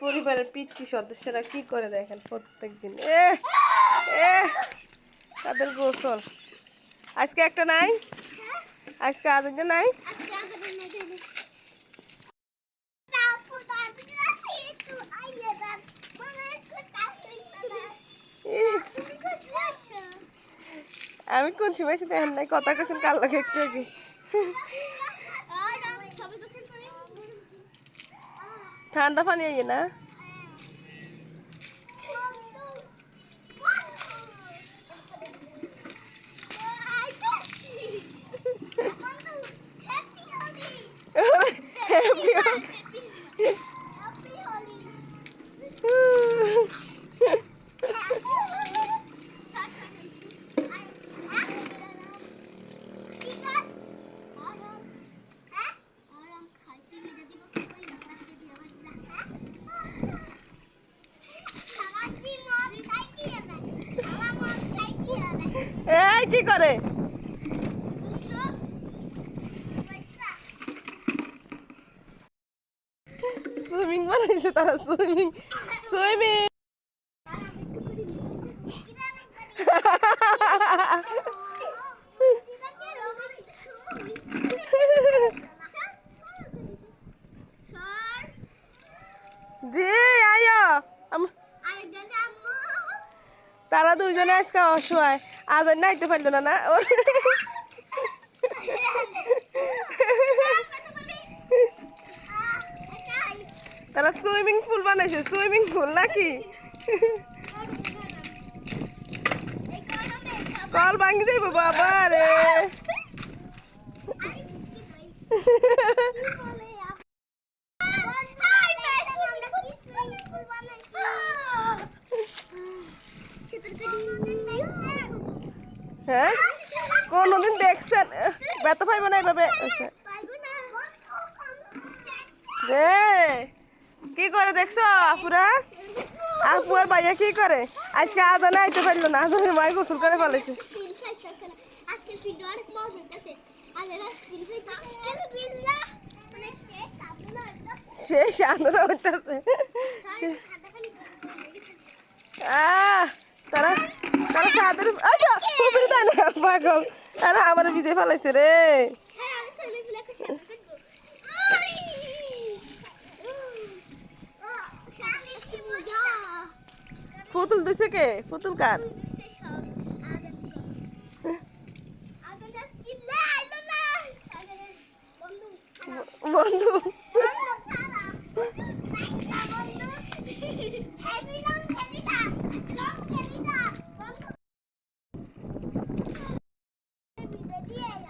পরিবারের পিচ্ছি সদস্যরা কি করে দেখেন প্রত্যেক দিন এ এ, তাদের গোসল। আজকে একটা নাই? আজকে আজকে নাই? আমি কোন সময় সাথে নাই? কথা কেছেন কাল লাগে একটু আগে? ঠান্ডা পানি আইয়ে না এই কি করে? সুইমিং বানাইছে তারা সুইমিং সুইমিং জি আয়ো তারা দুইজনে আজকে অসহায়। আজ আর নাইতে পারল না না ওর তারা সুইমিং পুল বানাইছে সুইমিং পুল নাকি কল ভাঙি যাইব বাবা রে হ্যাঁ? কোনদিন দেখছেন? ব্যথা পাইবে না এভাবে আচ্ছা। রে কি করে দেখছ আপুরা? আপু আর ভাইয়া কি করে? আজকে আজানে আইতে পারল না আজানের মায় গোসল করে ফেলেছে। সেই আনন্দ হইতেছে তারা তারা সাদের আচ্ছা পাগল। আরে আমার ভিজে ফেলাইছে রে। পুতুল দিছে কে? পুতুল কার? বন্ধু।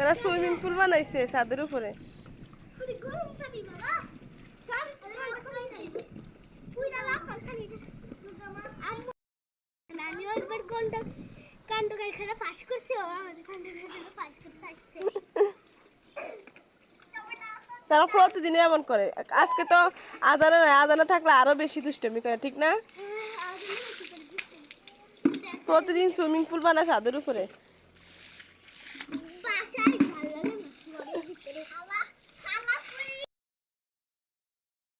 তারা সুইমিং পুল বানাইছে ছাদের উপরে। আমি একবার কাণ্ড কাণ্ড কারখানা পাশ করছি ও আমাদের কাণ্ড কারখানা পাশ করতে আসছে তারা প্রতিদিন এমন করে। আজকে তো আজানে নাই আজানে থাকলে আরও বেশি দুষ্টমি করে ঠিক না? প্রতিদিন সুইমিং পুল বানায় ছাদের উপরে। How